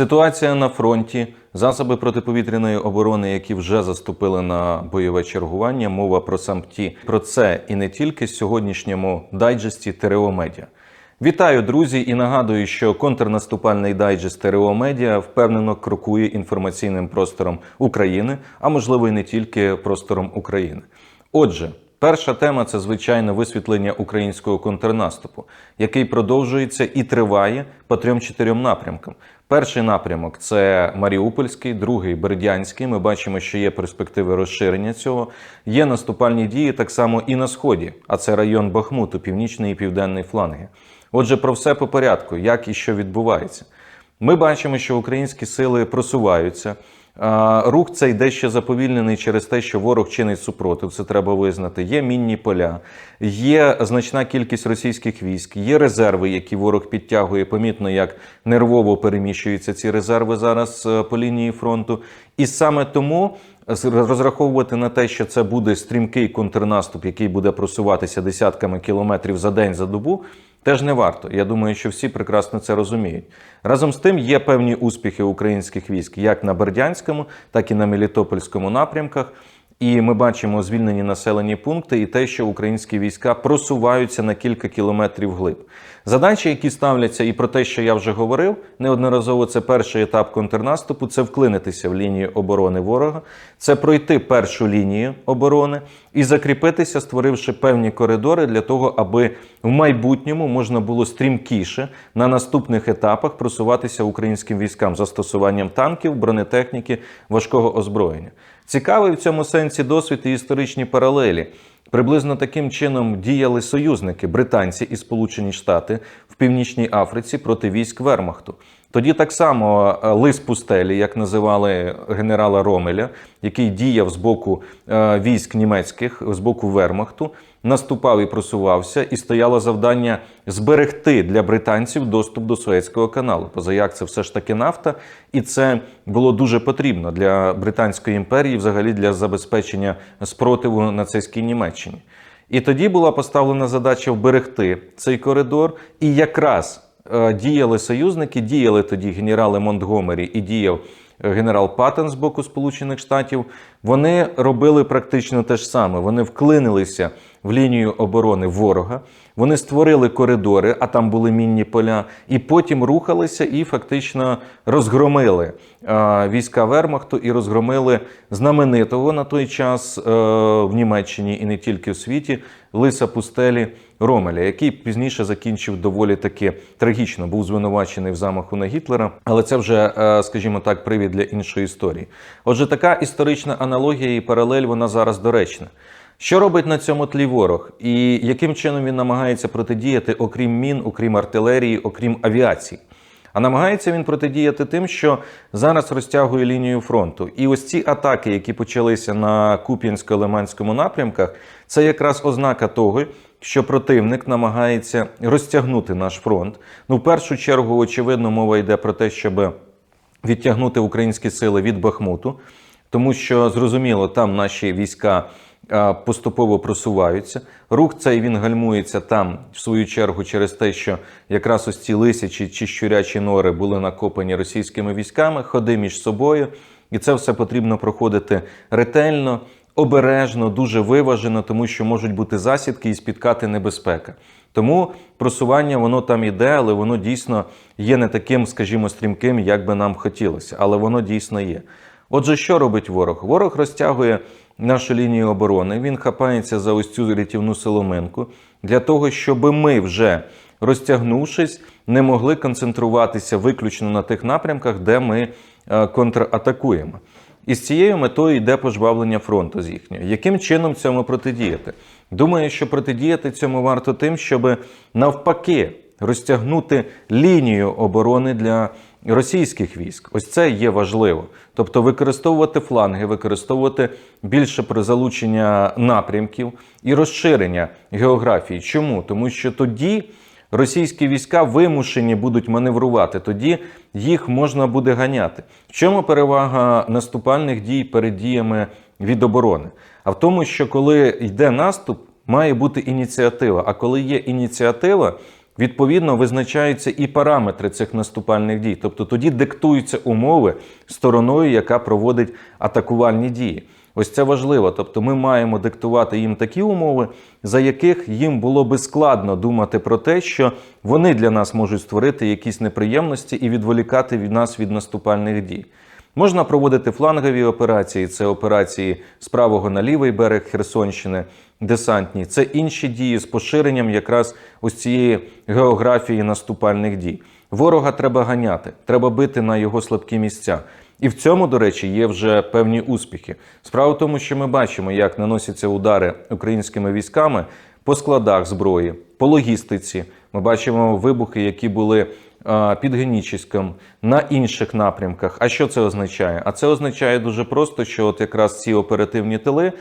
Ситуація на фронті, засоби протиповітряної оборони, які вже заступили на бойове чергування. Мова про самті. Про це і не тільки в сьогоднішньому дайджесті ТРО Медіа. Вітаю, друзі, і нагадую, що контрнаступальний дайджест ТРО Медіа впевнено крокує інформаційним простором України, а можливо і не тільки простором України. Отже. Перша тема це звичайно висвітлення українського контрнаступу, який продовжується і триває по трьом-чотирьом напрямкам. Перший напрямок це Маріупольський, другий Бердянський. Ми бачимо, що є перспективи розширення цього. Є наступальні дії так само і на сході, а це район Бахмуту, північний і південний фланги. Отже, про все по порядку, як і що відбувається. Ми бачимо, що українські сили просуваються. Рух цей дещо заповільнений через те, що ворог чинить супротив. Це треба визнати. Є мінні поля, є значна кількість російських військ, є резерви, які ворог підтягує. Помітно, як нервово переміщуються ці резерви зараз е, по лінії фронту. І саме тому розраховувати на те, що це буде стрімкий контрнаступ, який буде просуватися десятками кілометрів за день за добу. Теж не варто. Я думаю, що всі прекрасно це розуміють. Разом з тим є певні успіхи українських військ як на Бердянському, так і на Мелітопольському напрямках. І ми бачимо звільнені населені пункти і те, що українські війська просуваються на кілька кілометрів глиб. Задачі, які ставляться, і про те, що я вже говорив, неодноразово це перший етап контрнаступу, це вклинитися в лінію оборони ворога, це пройти першу лінію оборони і закріпитися, створивши певні коридори для того, аби в майбутньому можна було стрімкіше на наступних етапах просуватися українським військам застосуванням танків, бронетехніки, важкого озброєння. Цікавий в цьому сенсі досвід і історичні паралелі. Приблизно таким чином діяли союзники британці і Сполучені Штати в Північній Африці проти військ Вермахту. Тоді так само е, лис пустелі, як називали генерала Ромеля, який діяв з боку е, військ німецьких, з боку Вермахту, наступав і просувався, і стояло завдання зберегти для британців доступ до Суецького каналу. Позаяк це все ж таки нафта, і це було дуже потрібно для Британської імперії, взагалі для забезпечення спротиву нацистській Німеччині. І тоді була поставлена задача вберегти цей коридор, і якраз діяли союзники, діяли тоді генерали Монтгомері і діяв е, генерал Паттен з боку Сполучених Штатів. Вони робили практично те ж саме. Вони вклинилися в лінію оборони ворога. Вони створили коридори, а там були мінні поля, і потім рухалися і фактично розгромили е, війська Вермахту і розгромили знаменитого на той час е, в Німеччині і не тільки в світі лиса пустелі Ромеля, який пізніше закінчив доволі таки трагічно, був звинувачений в замаху на Гітлера, але це вже, е, скажімо так, привід для іншої історії. Отже, така історична аналогія і паралель вона зараз доречна. Що робить на цьому тлі ворог, і яким чином він намагається протидіяти, окрім мін, окрім артилерії, окрім авіації? А намагається він протидіяти тим, що зараз розтягує лінію фронту. І ось ці атаки, які почалися на Куп'янсько-Лиманському напрямках, це якраз ознака того, що противник намагається розтягнути наш фронт. Ну, в першу чергу, очевидно, мова йде про те, щоб відтягнути українські сили від Бахмуту, тому що зрозуміло, там наші війська поступово просуваються. Рух цей він гальмується там, в свою чергу, через те, що якраз ось ці лисячі чи щурячі нори були накопані російськими військами, ходи між собою, і це все потрібно проходити ретельно. Обережно, дуже виважено, тому що можуть бути засідки і спіткати небезпека. Тому просування воно там іде, але воно дійсно є не таким, скажімо, стрімким, як би нам хотілося, але воно дійсно є. Отже, що робить ворог? Ворог розтягує нашу лінію оборони. Він хапається за ось цю рятівну соломинку для того, щоб ми вже розтягнувшись, не могли концентруватися виключно на тих напрямках, де ми е, контратакуємо. І з цією метою йде пожвавлення фронту з їхньої. Яким чином цьому протидіяти? Думаю, що протидіяти цьому варто тим, щоб навпаки розтягнути лінію оборони для російських військ. Ось це є важливо. Тобто використовувати фланги, використовувати більше при залучення напрямків і розширення географії. Чому? Тому що тоді російські війська вимушені будуть маневрувати, тоді їх можна буде ганяти. В чому перевага наступальних дій перед діями від оборони? А в тому, що коли йде наступ, має бути ініціатива. А коли є ініціатива, відповідно визначаються і параметри цих наступальних дій. Тобто тоді диктуються умови стороною, яка проводить атакувальні дії. Ось це важливо. Тобто, ми маємо диктувати їм такі умови, за яких їм було би складно думати про те, що вони для нас можуть створити якісь неприємності і відволікати від нас від наступальних дій. Можна проводити флангові операції, це операції з правого на лівий берег Херсонщини, десантні. Це інші дії з поширенням якраз ось цієї географії наступальних дій. Ворога треба ганяти, треба бити на його слабкі місця. І в цьому, до речі, є вже певні успіхи. Справа в тому, що ми бачимо, як наносяться удари українськими військами по складах зброї, по логістиці. Ми бачимо вибухи, які були під Генічіськом, на інших напрямках. А що це означає? А це означає дуже просто, що от якраз ці оперативні тили,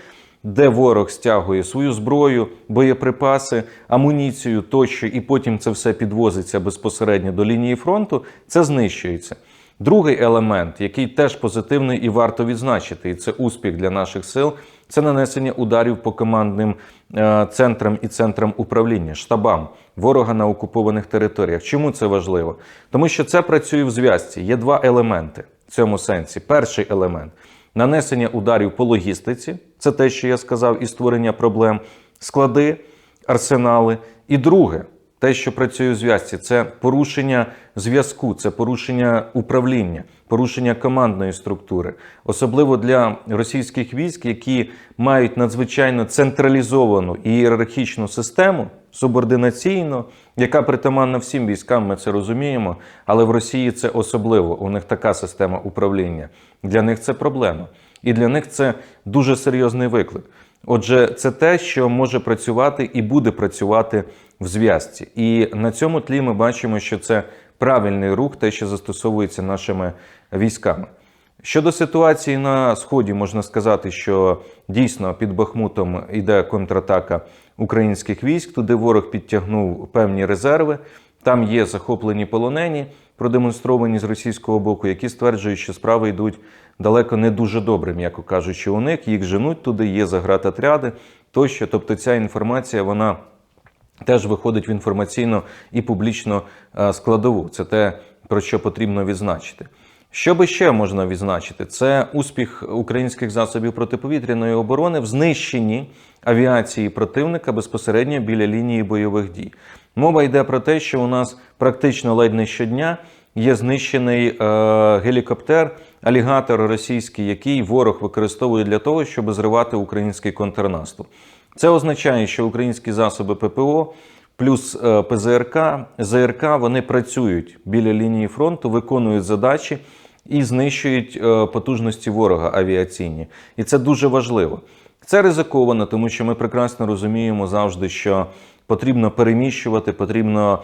де ворог стягує свою зброю, боєприпаси, амуніцію тощо, і потім це все підвозиться безпосередньо до лінії фронту, це знищується. Другий елемент, який теж позитивний і варто відзначити, і це успіх для наших сил, це нанесення ударів по командним е, центрам і центрам управління, штабам ворога на окупованих територіях. Чому це важливо? Тому що це працює в зв'язці. Є два елементи в цьому сенсі. Перший елемент нанесення ударів по логістиці, це те, що я сказав, і створення проблем, склади, арсенали. І друге. Те, що працює у зв'язці, це порушення зв'язку, це порушення управління, порушення командної структури, особливо для російських військ, які мають надзвичайно централізовану ієрархічну систему субординаційну, яка притаманна всім військам, ми це розуміємо. Але в Росії це особливо. У них така система управління. Для них це проблема, і для них це дуже серйозний виклик. Отже, це те, що може працювати і буде працювати в зв'язці. І на цьому тлі ми бачимо, що це правильний рух, те, що застосовується нашими військами. Щодо ситуації на сході, можна сказати, що дійсно під Бахмутом йде контратака українських військ. Туди ворог підтягнув певні резерви. Там є захоплені полонені, продемонстровані з російського боку, які стверджують, що справи йдуть далеко не дуже добре, м'яко кажучи, у них їх женуть туди, є загратотряди тощо. Тобто ця інформація вона теж виходить в інформаційно і публічно складову. Це те, про що потрібно відзначити. Що би ще можна відзначити? Це успіх українських засобів протиповітряної оборони в знищенні авіації противника безпосередньо біля лінії бойових дій. Мова йде про те, що у нас практично ледь не щодня є знищений е, гелікоптер, алігатор російський, який ворог використовує для того, щоб зривати український контрнаступ. Це означає, що українські засоби ППО. Плюс е, ПЗРК, ЗРК вони працюють біля лінії фронту, виконують задачі і знищують е, потужності ворога авіаційні. І це дуже важливо. Це ризиковано, тому що ми прекрасно розуміємо завжди, що потрібно переміщувати, потрібно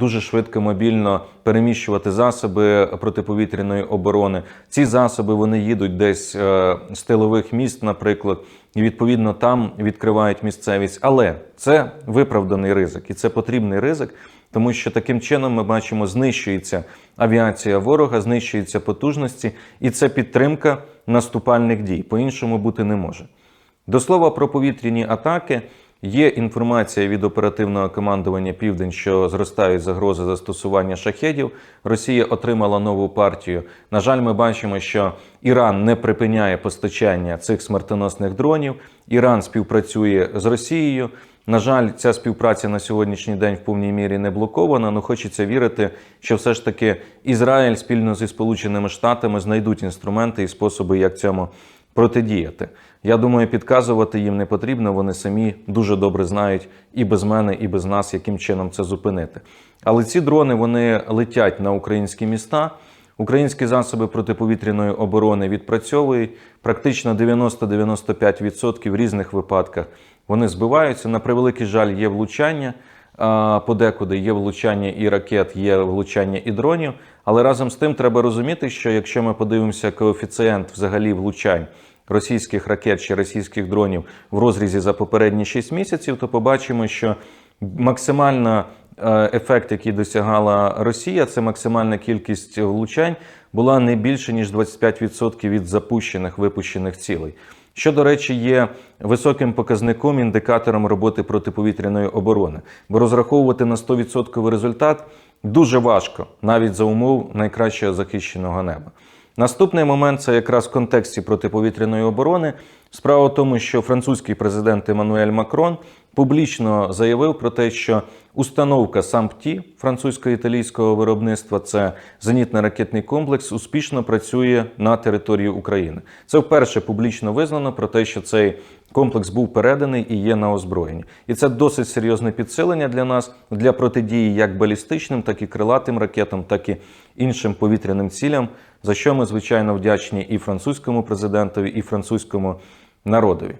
дуже швидко, мобільно переміщувати засоби протиповітряної оборони. Ці засоби вони їдуть десь е, з тилових міст, наприклад, і відповідно там відкривають місцевість. Але це виправданий ризик, і це потрібний ризик. Тому що таким чином ми бачимо, знищується авіація ворога, знищуються потужності, і це підтримка наступальних дій. По-іншому бути не може. До слова про повітряні атаки. Є інформація від оперативного командування Південь, що зростають загрози застосування шахедів. Росія отримала нову партію. На жаль, ми бачимо, що Іран не припиняє постачання цих смертоносних дронів. Іран співпрацює з Росією. На жаль, ця співпраця на сьогоднішній день в повній мірі не блокована. але хочеться вірити, що все ж таки Ізраїль спільно зі Сполученими Штатами знайдуть інструменти і способи, як цьому протидіяти. Я думаю, підказувати їм не потрібно. Вони самі дуже добре знають і без мене, і без нас, яким чином це зупинити. Але ці дрони вони летять на українські міста. Українські засоби протиповітряної оборони відпрацьовують практично 90-95% в різних випадках. Вони збиваються. На превеликий жаль, є влучання. Подекуди є влучання і ракет, є влучання і дронів. Але разом з тим треба розуміти, що якщо ми подивимося коефіцієнт взагалі влучань російських ракет чи російських дронів в розрізі за попередні 6 місяців, то побачимо, що максимальна е, ефект, який досягала Росія, це максимальна кількість влучань, була не більше ніж 25% від запущених випущених цілей. Що, до речі, є високим показником, індикатором роботи протиповітряної оборони, бо розраховувати на 100% результат дуже важко, навіть за умов найкращого захищеного неба. Наступний момент це якраз в контексті протиповітряної оборони. Справа в тому, що французький президент Еммануель Макрон публічно заявив про те, що установка САМПТІ французько-італійського виробництва, це зенітно-ракетний комплекс, успішно працює на території України. Це вперше публічно визнано про те, що цей комплекс був переданий і є на озброєнні. І це досить серйозне підсилення для нас для протидії як балістичним, так і крилатим ракетам, так і іншим повітряним цілям, за що ми звичайно вдячні і французькому президентові, і французькому народові.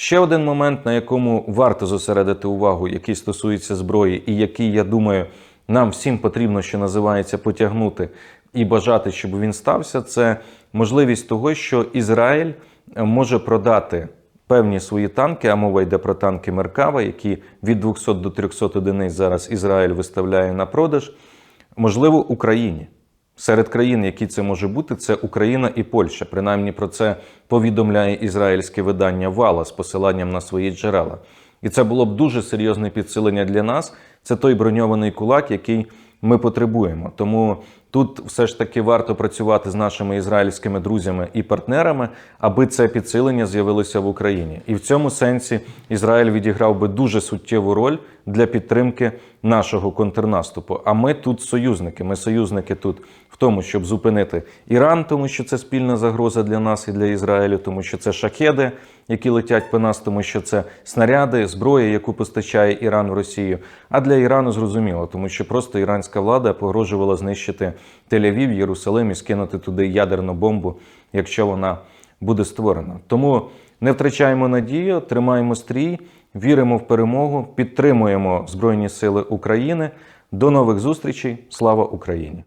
Ще один момент, на якому варто зосередити увагу, який стосується зброї, і який, я думаю, нам всім потрібно, що називається, потягнути і бажати, щоб він стався, це можливість того, що Ізраїль може продати певні свої танки, а мова йде про танки Меркава, які від 200 до 300 одиниць зараз Ізраїль виставляє на продаж, можливо, Україні. Серед країн, які це може бути, це Україна і Польща. Принаймні про це повідомляє ізраїльське видання Вала з посиланням на свої джерела. І це було б дуже серйозне підсилення для нас. Це той броньований кулак, який ми потребуємо. Тому тут все ж таки варто працювати з нашими ізраїльськими друзями і партнерами, аби це підсилення з'явилося в Україні. І в цьому сенсі Ізраїль відіграв би дуже суттєву роль для підтримки нашого контрнаступу. А ми тут союзники. Ми союзники тут тому, щоб зупинити Іран, тому що це спільна загроза для нас і для Ізраїлю, тому що це шахеди, які летять по нас, тому що це снаряди, зброя, яку постачає Іран в Росію. А для Ірану зрозуміло, тому що просто іранська влада погрожувала знищити Тель-Авів, Єрусалим і скинути туди ядерну бомбу, якщо вона буде створена. Тому не втрачаємо надію, тримаємо стрій, віримо в перемогу, підтримуємо Збройні Сили України. До нових зустрічей. Слава Україні!